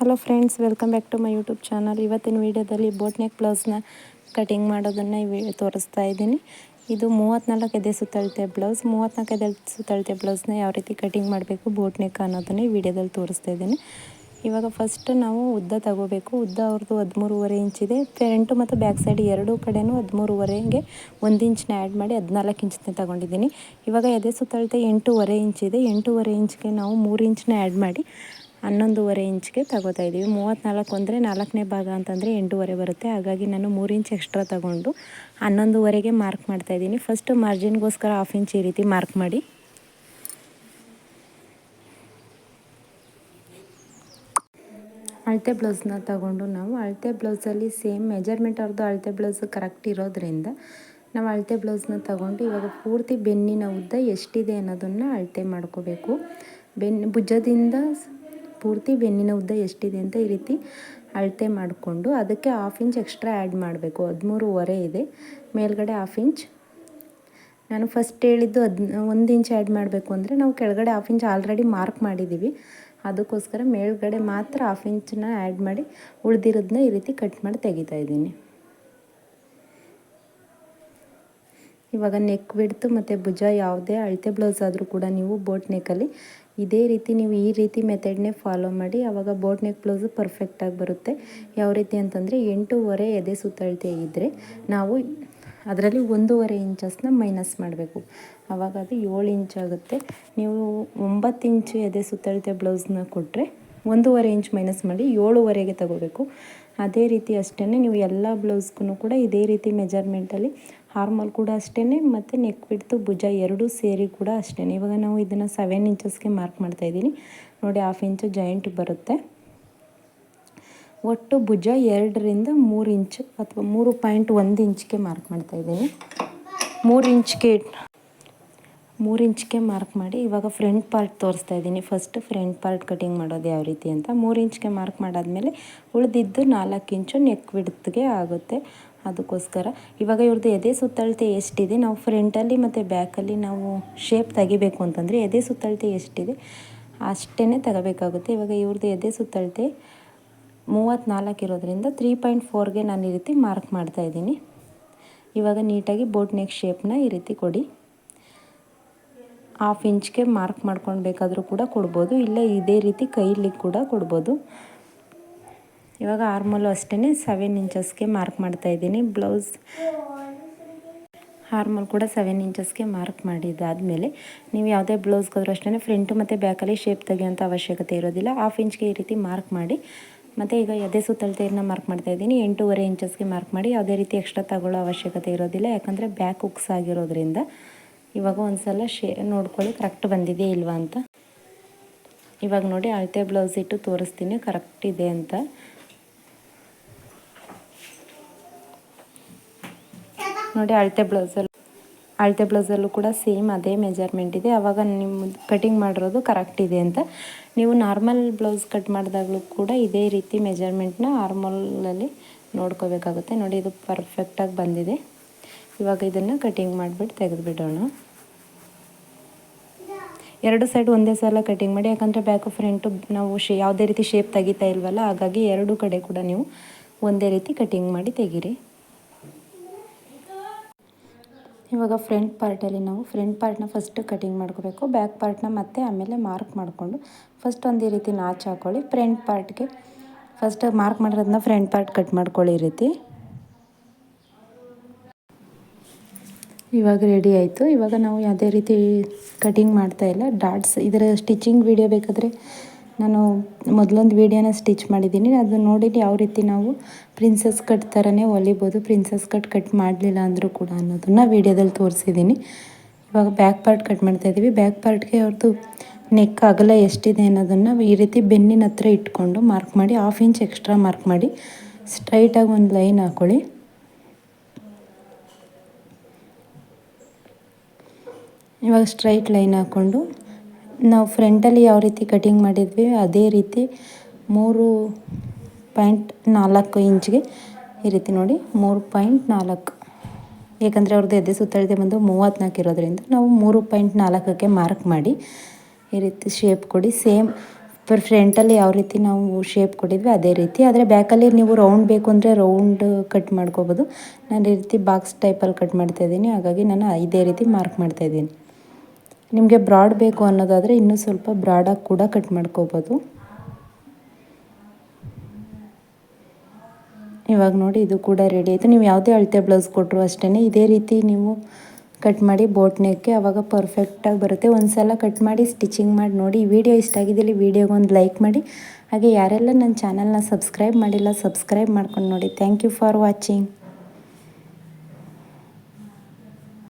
Hello friends welcome back to my YouTube channel ಇವತ್ತಿನ ವೀಡಿಯೋದಲ್ಲಿ boat neck ಬ್ಲೌಸ್ನ cutting ಮಾಡೋದನ್ನು ತೋರಿಸ್ತಾ ಇದ್ದೀನಿ. ಇದು ಮೂವತ್ತ್ನಾಲ್ಕು ಎದೆ ಸುತ್ತಳತೆ ಬ್ಲೌಸ್ ಮೂವತ್ತ್ನಾಲ್ಕು ಎದೆ ಸುತ್ತಳತೆ ಬ್ಲೌಸ್ನ ಯಾವ ರೀತಿ ಕಟಿಂಗ್ ಮಾಡಬೇಕು ಬೋಟ್ ನೆಕ್ ಅನ್ನೋದನ್ನು ಈ ವಿಡಿಯೋದಲ್ಲಿ ತೋರಿಸ್ತಾ ಇದ್ದೀನಿ. ಇವಾಗ ಫಸ್ಟ್ ನಾವು ಉದ್ದ ತಗೋಬೇಕು. ಉದ್ದ ಅವ್ರದ್ದು ಹದಿಮೂರುವರೆ ಇಂಚಿದೆ ಫ್ರಂಟು ಮತ್ತು ಬ್ಯಾಕ್ ಸೈಡ್ ಎರಡೂ ಕಡೆಯೂ ಹದಿಮೂರುವರೆಗೆ ಒಂದು ಇಂಚನ್ನ ಆ್ಯಡ್ ಮಾಡಿ ಹದಿನಾಲ್ಕು ಇಂಚನ್ನ ತಗೊಂಡಿದ್ದೀನಿ. ಇವಾಗ ಎದೆ ಸುತ್ತಳತೆ ಎಂಟೂವರೆ ಇಂಚಿದೆ ಎಂಟೂವರೆ ಇಂಚ್ಗೆ ನಾವು ಮೂರು ಇಂಚನ್ನ ಆ್ಯಡ್ ಮಾಡಿ ಹನ್ನೊಂದುವರೆ ಇಂಚ್ಗೆ ತಗೋತಾ ಇದ್ದೀವಿ ಮೂವತ್ತ್ನಾಲ್ಕು ಅಂದರೆ ನಾಲ್ಕನೇ ಭಾಗ ಅಂತಂದರೆ ಎಂಟೂವರೆ ಬರುತ್ತೆ. ಹಾಗಾಗಿ ನಾನು ಮೂರು ಇಂಚ್ ಎಕ್ಸ್ಟ್ರಾ ತಗೊಂಡು ಹನ್ನೊಂದುವರೆಗೆ ಮಾರ್ಕ್ ಮಾಡ್ತಾ ಇದ್ದೀನಿ ಫಸ್ಟು ಮಾರ್ಜಿನ್ಗೋಸ್ಕರ ಹಾಫ್ ಇಂಚ್ ಈ ರೀತಿ ಮಾರ್ಕ್ ಮಾಡಿ. ಅಳತೆ ಬ್ಲೌಸ್ನ ತಗೊಂಡು ನಾವು ಅಳತೆ ಬ್ಲೌಸಲ್ಲಿ ಸೇಮ್ ಮೆಜರ್ಮೆಂಟ್ ಅವ್ರದ್ದು ಅಳತೆ ಬ್ಲೌಸ್ ಕರೆಕ್ಟ್ ಇರೋದ್ರಿಂದ ನಾವು ಅಳತೆ ಬ್ಲೌಸ್ನ ತಗೊಂಡು ಇವಾಗ ಪೂರ್ತಿ ಬೆನ್ನಿನ ಉದ್ದ ಎಷ್ಟಿದೆ ಅನ್ನೋದನ್ನು ಅಳತೆ ಮಾಡ್ಕೋಬೇಕು. ಬೆನ್ನು ಭುಜದಿಂದ ಪೂರ್ತಿ ಬೆನ್ನಿನ ಉದ್ದ ಎಷ್ಟಿದೆ ಅಂತ ಈ ರೀತಿ ಅಳತೆ ಮಾಡಿಕೊಂಡು ಅದಕ್ಕೆ ಹಾಫ್ ಇಂಚ್ ಎಕ್ಸ್ಟ್ರಾ ಆ್ಯಡ್ ಮಾಡಬೇಕು. ಹದಿಮೂರುವರೆ ಇದೆ. ಮೇಲ್ಗಡೆ ಹಾಫ್ ಇಂಚ್ ನಾನು ಫಸ್ಟ್ ಹೇಳಿದ್ದು ಹದ್, ಒಂದು ಇಂಚ್ ಆ್ಯಡ್ ಮಾಡಬೇಕು ಅಂದರೆ ನಾವು ಕೆಳಗಡೆ ಹಾಫ್ ಇಂಚ್ ಆಲ್ರೆಡಿ ಮಾರ್ಕ್ ಮಾಡಿದ್ದೀವಿ. ಅದಕ್ಕೋಸ್ಕರ ಮೇಲ್ಗಡೆ ಮಾತ್ರ ಹಾಫ್ ಇಂಚನ್ನ ಆ್ಯಡ್ ಮಾಡಿ ಉಳಿದಿರೋದನ್ನ ಈ ರೀತಿ ಕಟ್ ಮಾಡಿ ತೆಗಿತಾ ಇದ್ದೀನಿ. ಇವಾಗ ನೆಕ್ ಬಿಡ್ತು ಮತ್ತು ಭುಜ ಯಾವುದೇ ಅಳತೆ ಬ್ಲೌಸ್ ಆದರೂ ಕೂಡ ನೀವು ಬೋಟ್ ನೆಕ್ಕಲ್ಲಿ ಇದೇ ರೀತಿ ನೀವು ಈ ರೀತಿ ಮೆಥಡ್ನೇ ಫಾಲೋ ಮಾಡಿ ಆವಾಗ ಬೋಟ್ ನೆಕ್ ಬ್ಲೌಸು ಪರ್ಫೆಕ್ಟಾಗಿ ಬರುತ್ತೆ. ಯಾವ ರೀತಿ ಅಂತಂದರೆ ಎಂಟೂವರೆ ಎದೆ ಸುತ್ತಳತೆ ಇದ್ದರೆ ನಾವು ಅದರಲ್ಲಿ ಒಂದೂವರೆ ಇಂಚಸ್ನ ಮೈನಸ್ ಮಾಡಬೇಕು. ಆವಾಗ ಅದು ಏಳು ಇಂಚ್ ಆಗುತ್ತೆ. ನೀವು ಒಂಬತ್ತು ಇಂಚು ಎದೆ ಸುತ್ತಳತೆ ಬ್ಲೌಸ್ನ ಕೊಟ್ಟರೆ ಒಂದೂವರೆ ಇಂಚ್ ಮೈನಸ್ ಮಾಡಿ ಏಳುವರೆಗೆ ತಗೋಬೇಕು. ಅದೇ ರೀತಿ ಅಷ್ಟೇ ನೀವು ಎಲ್ಲ ಬ್ಲೌಸ್ಗೂ ಕೂಡ ಇದೇ ರೀತಿ ಮೆಜರ್ಮೆಂಟಲ್ಲಿ ಹಾರ್ಮಲ್ ಕೂಡ ಅಷ್ಟೇ ಮತ್ತು ನೆಕ್ ಬಿಡ್ತು ಭುಜ ಎರಡೂ ಸೇರಿ ಕೂಡ ಅಷ್ಟೇ ಇವಾಗ ನಾವು ಇದನ್ನು ಸೆವೆನ್ ಇಂಚಸ್ಗೆ ಮಾರ್ಕ್ ಮಾಡ್ತಾಯಿದ್ದೀನಿ ನೋಡಿ ಹಾಫ್ ಇಂಚು ಜಾಯಿಂಟ್ ಬರುತ್ತೆ. ಒಟ್ಟು ಭುಜ ಎರಡರಿಂದ ಮೂರು ಇಂಚ್ ಅಥವಾ ಮೂರು ಪಾಯಿಂಟ್ ಒಂದು ಇಂಚ್ಗೆ ಮಾರ್ಕ್ ಮಾಡ್ತಾಯಿದ್ದೀನಿ ಮೂರು ಇಂಚ್ಗೆ ಮೂರು ಇಂಚ್ಗೆ ಮಾರ್ಕ್ ಮಾಡಿ ಇವಾಗ ಫ್ರಂಟ್ ಪಾರ್ಟ್ ತೋರಿಸ್ತಾ ಇದ್ದೀನಿ. ಫಸ್ಟ್ ಫ್ರಂಟ್ ಪಾರ್ಟ್ ಕಟಿಂಗ್ ಮಾಡೋದು ಯಾವ ರೀತಿ ಅಂತ. ಮೂರು ಇಂಚ್ಗೆ ಮಾರ್ಕ್ ಮಾಡಾದಮೇಲೆ ಉಳಿದಿದ್ದು ನಾಲ್ಕು ಇಂಚು ನೆಕ್ ವಿಡ್ತ್ಗೆ ಆಗುತ್ತೆ. ಅದಕ್ಕೋಸ್ಕರ. ಇವಾಗ ಇವ್ರದ್ದು ಎದೆ ಸುತ್ತಳತೆ ಎಷ್ಟಿದೆ, ನಾವು ಫ್ರಂಟಲ್ಲಿ ಮತ್ತು ಬ್ಯಾಕಲ್ಲಿ ನಾವು ಶೇಪ್ ತೆಗಿಬೇಕು ಅಂತಂದರೆ ಎದೆ ಸುತ್ತಳತೆ ಎಷ್ಟಿದೆ ಅಷ್ಟೇ ತಗೋಬೇಕಾಗುತ್ತೆ. ಇವಾಗ ಇವ್ರದ್ದು ಎದೆ ಸುತ್ತಳತೆ ಮೂವತ್ತ್ನಾಲ್ಕು ಇರೋದ್ರಿಂದ ತ್ರೀ ಪಾಯಿಂಟ್ ಫೋರ್ಗೆ ನಾನು ಈ ರೀತಿ ಮಾರ್ಕ್ ಮಾಡ್ತಾಯಿದ್ದೀನಿ ಇವಾಗ ನೀಟಾಗಿ ಬೋಟ್ ನೆಕ್ ಶೇಪ್ನ ಈ ರೀತಿ ಕೊಡಿ. ಹಾಫ್ ಇಂಚ್ಗೆ ಮಾರ್ಕ್ ಮಾಡ್ಕೊಂಡು ಬೇಕಾದರೂ ಕೂಡ ಕೊಡ್ಬೋದು, ಇಲ್ಲ ಇದೇ ರೀತಿ ಕೈಲಿ ಕೂಡ ಕೊಡ್ಬೋದು. ಇವಾಗ ಆರ್ಮಲ್ಲು ಅಷ್ಟೇ ಸೆವೆನ್ ಇಂಚಸ್ಗೆ ಮಾರ್ಕ್ ಮಾಡ್ತಾ ಇದ್ದೀನಿ. ಬ್ಲೌಸ್ ಹಾರ್ಮಲ್ ಕೂಡ ಸೆವೆನ್ ಇಂಚಸ್ಗೆ ಮಾರ್ಕ್ ಮಾಡಿದ್ದಾದಮೇಲೆ ನೀವು ಯಾವುದೇ ಬ್ಲೌಸ್ಗಾದ್ರೂ ಅಷ್ಟೇ ಫ್ರಂಟು ಮತ್ತು ಬ್ಯಾಕಲ್ಲಿ ಶೇಪ್ ತೆಗೆಯೋಂಥ ಅವಶ್ಯಕತೆ ಇರೋದಿಲ್ಲ. ಹಾಫ್ ಇಂಚ್ಗೆ ಈ ರೀತಿ ಮಾರ್ಕ್ ಮಾಡಿ. ಮತ್ತು ಈಗ ಎದೆ ಸುತ್ತಳತೆಯನ್ನು ಮಾರ್ಕ್ ಮಾಡ್ತಾ ಇದ್ದೀನಿ. ಎಂಟೂವರೆ ಇಂಚಸ್ಗೆ ಮಾರ್ಕ್ ಮಾಡಿ. ಯಾವುದೇ ರೀತಿ ಎಕ್ಸ್ಟ್ರಾ ತಗೊಳ್ಳೋ ಅವಶ್ಯಕತೆ ಇರೋದಿಲ್ಲ. ಯಾಕಂದರೆ ಬ್ಯಾಕ್ ಉಕ್ಸ್ ಆಗಿರೋದ್ರಿಂದ ಇವಾಗ ಒಂದು ಸಲ ಶೇ ನೋಡ್ಕೊಳ್ಳಿ ಕರೆಕ್ಟ್ ಬಂದಿದೆ ಇಲ್ವಾ ಅಂತ. ಇವಾಗ ನೋಡಿ ಅಳತೆ ಬ್ಲೌಸ್ ಇಟ್ಟು ತೋರಿಸ್ತೀನಿ. ಕರೆಕ್ಟ್ ಇದೆ ಅಂತ. ನೋಡಿ ಅಳತೆ ಬ್ಲೌಸಲ್ಲಿ, ಅಳತೆ ಬ್ಲೌಸಲ್ಲೂ ಕೂಡ ಸೇಮ್ ಅದೇ ಮೆಜರ್ಮೆಂಟ್ ಇದೆ. ಆವಾಗ ನಿಮ್ಮ ಕಟಿಂಗ್ ಮಾಡಿರೋದು ಕರೆಕ್ಟ್ ಇದೆ ಅಂತ. ನೀವು ನಾರ್ಮಲ್ ಬ್ಲೌಸ್ ಕಟ್ ಮಾಡಿದಾಗಲೂ ಕೂಡ ಇದೇ ರೀತಿ ಮೆಜರ್ಮೆಂಟ್ನ ಆರ್ಮಲಲ್ಲಿ ನೋಡ್ಕೋಬೇಕಾಗುತ್ತೆ. ನೋಡಿ ಇದು ಪರ್ಫೆಕ್ಟಾಗಿ ಬಂದಿದೆ. ಇವಾಗ ಇದನ್ನು ಕಟಿಂಗ್ ಮಾಡಿಬಿಟ್ಟು ತೆಗೆದುಬಿಡೋಣ. ಎರಡು ಸೈಡ್ ಒಂದೇ ಸಲ ಕಟಿಂಗ್ ಮಾಡಿ, ಯಾಕಂದರೆ ಬ್ಯಾಕು ಫ್ರಂಟು ನಾವು ಶೇ, ಯಾವುದೇ ರೀತಿ ಶೇಪ್ ತೆಗಿತಾ ಇಲ್ವಲ್ಲ, ಹಾಗಾಗಿ ಎರಡು ಕಡೆ ಕೂಡ ನೀವು ಒಂದೇ ರೀತಿ ಕಟಿಂಗ್ ಮಾಡಿ ತೆಗೀರಿ. ಇವಾಗ ಫ್ರಂಟ್ ಪಾರ್ಟಲ್ಲಿ ನಾವು ಫ್ರಂಟ್ ಪಾರ್ಟ್ನ ಫಸ್ಟ್ ಕಟಿಂಗ್ ಮಾಡ್ಕೋಬೇಕು ಬ್ಯಾಕ್ ಪಾರ್ಟ್ನ ಮತ್ತೆ ಆಮೇಲೆ ಮಾರ್ಕ್ ಮಾಡಿಕೊಂಡು ಫಸ್ಟ್ ಒಂದೇ ರೀತಿ ನಾಚ್ ಹಾಕ್ಕೊಳ್ಳಿ ಫ್ರಂಟ್ ಪಾರ್ಟ್ಗೆ ಫಸ್ಟ್ ಮಾರ್ಕ್ ಮಾಡಿರೋದನ್ನ ಫ್ರಂಟ್ ಪಾರ್ಟ್ ಕಟ್ ಮಾಡ್ಕೊಳ್ಳಿ ರೀತಿ. ಇವಾಗ ರೆಡಿ ಆಯಿತು. ಇವಾಗ ನಾವು ಯಾವುದೇ ರೀತಿ ಕಟಿಂಗ್ ಮಾಡ್ತಾ ಇಲ್ಲ ಡಾಟ್ಸ್ ಇದರ ಸ್ಟಿಚಿಂಗ್ ವಿಡಿಯೋ ಬೇಕಾದರೆ ನಾನು ಮೊದಲೊಂದು ವೀಡಿಯೋನ ಸ್ಟಿಚ್ ಮಾಡಿದ್ದೀನಿ. ಅದು ನೋಡಿ ಯಾವ ರೀತಿ ನಾವು ಪ್ರಿನ್ಸಸ್ ಕಟ್ ಥರನೇ ಹೊಲಿಬೋದು ಪ್ರಿನ್ಸಸ್ ಕಟ್ ಕಟ್ ಮಾಡಲಿಲ್ಲ ಅಂದರೂ ಕೂಡ ಅನ್ನೋದನ್ನು ವೀಡಿಯೋದಲ್ಲಿ ತೋರಿಸಿದ್ದೀನಿ. ಇವಾಗ ಬ್ಯಾಕ್ ಪಾರ್ಟ್ ಕಟ್ ಮಾಡ್ತಾ ಇದ್ದೀವಿ ಬ್ಯಾಕ್ ಪಾರ್ಟ್ಗೆ ಅವ್ರದ್ದು ನೆಕ್ ಅಗಲ ಎಷ್ಟಿದೆ ಅನ್ನೋದನ್ನು ಈ ರೀತಿ ಬೆನ್ನಿನ ಹತ್ರ ಇಟ್ಕೊಂಡು ಮಾರ್ಕ್ ಮಾಡಿ ಹಾಫ್ ಇಂಚ್ ಎಕ್ಸ್ಟ್ರಾ ಮಾರ್ಕ್ ಮಾಡಿ ಸ್ಟ್ರೈಟಾಗಿ ಒಂದು ಲೈನ್ ಹಾಕ್ಕೊಳ್ಳಿ ಇವಾಗ ಸ್ಟ್ರೈಟ್ ಲೈನ್ ಹಾಕ್ಕೊಂಡು ನಾವು ಫ್ರಂಟಲ್ಲಿ ಯಾವ ರೀತಿ ಕಟಿಂಗ್ ಮಾಡಿದ್ವಿ, ಅದೇ ರೀತಿ ಮೂರು ಪಾಯಿಂಟ್ ನಾಲ್ಕು ಇಂಚ್ಗೆ ಈ ರೀತಿ ನೋಡಿ, ಮೂರು ಪಾಯಿಂಟ್ ನಾಲ್ಕು. ಏಕೆಂದರೆ ಅವ್ರದ್ದು ಎದೆ ಸುತ್ತಳತೆ ಬಂದು ಮೂವತ್ತ್ನಾಲ್ಕು ಇರೋದ್ರಿಂದ ನಾವು ಮೂರು ಪಾಯಿಂಟ್ ನಾಲ್ಕಕ್ಕೆ ಮಾರ್ಕ್ ಮಾಡಿ ಈ ರೀತಿ ಶೇಪ್ ಕೊಡಿ. ಸೇಮ್ ಫರ್ ಫ್ರಂಟಲ್ಲಿ ಯಾವ ರೀತಿ ನಾವು ಶೇಪ್ ಕೊಟ್ಟಿದ್ವಿ, ಅದೇ ರೀತಿ. ಆದರೆ ಬ್ಯಾಕಲ್ಲಿ ನೀವು ರೌಂಡ್ ಬೇಕು ಅಂದರೆ ರೌಂಡ್ ಕಟ್ ಮಾಡ್ಕೋಬೋದು. ನಾನು ಈ ರೀತಿ ಬಾಕ್ಸ್ ಟೈಪಲ್ಲಿ ಕಟ್ ಮಾಡ್ತಾ ಇದ್ದೀನಿ, ಹಾಗಾಗಿ ನಾನು ಇದೇ ರೀತಿ ಮಾರ್ಕ್ ಮಾಡ್ತಾ ಇದ್ದೀನಿ. ನಿಮಗೆ ಬ್ರಾಡ್ ಬೇಕು ಅನ್ನೋದಾದರೆ ಇನ್ನೂ ಸ್ವಲ್ಪ ಬ್ರಾಡಾಗಿ ಕೂಡ ಕಟ್ ಮಾಡ್ಕೋಬೋದು. ಇವಾಗ ನೋಡಿ ಇದು ಕೂಡ ರೆಡಿ ಆಯಿತು. ನೀವು ಯಾವುದೇ ಅಳತೆ ಬ್ಲೌಸ್ ಕೊಟ್ಟರು ಅಷ್ಟೇ ಇದೇ ರೀತಿ ನೀವು ಕಟ್ ಮಾಡಿ ಬೋಟ್ ನೆಕ್ಗೆ ಆವಾಗ ಪರ್ಫೆಕ್ಟಾಗಿ ಬರುತ್ತೆ. ಒಂದು ಸಲ ಕಟ್ ಮಾಡಿ ಸ್ಟಿಚಿಂಗ್ ಮಾಡಿ ನೋಡಿ. ಈ ವಿಡಿಯೋ ಇಷ್ಟ ಆಗಿದ್ದಲ್ಲಿ ವಿಡಿಯೋಗೆ ಒಂದು ಲೈಕ್ ಮಾಡಿ. ಹಾಗೆ ಯಾರೆಲ್ಲ ನನ್ನ ಚಾನಲ್ನ ಸಬ್ಸ್ಕ್ರೈಬ್ ಮಾಡಿಲ್ಲ ಸಬ್ಸ್ಕ್ರೈಬ್ ಮಾಡ್ಕೊಂಡು ನೋಡಿ. Thank you for watching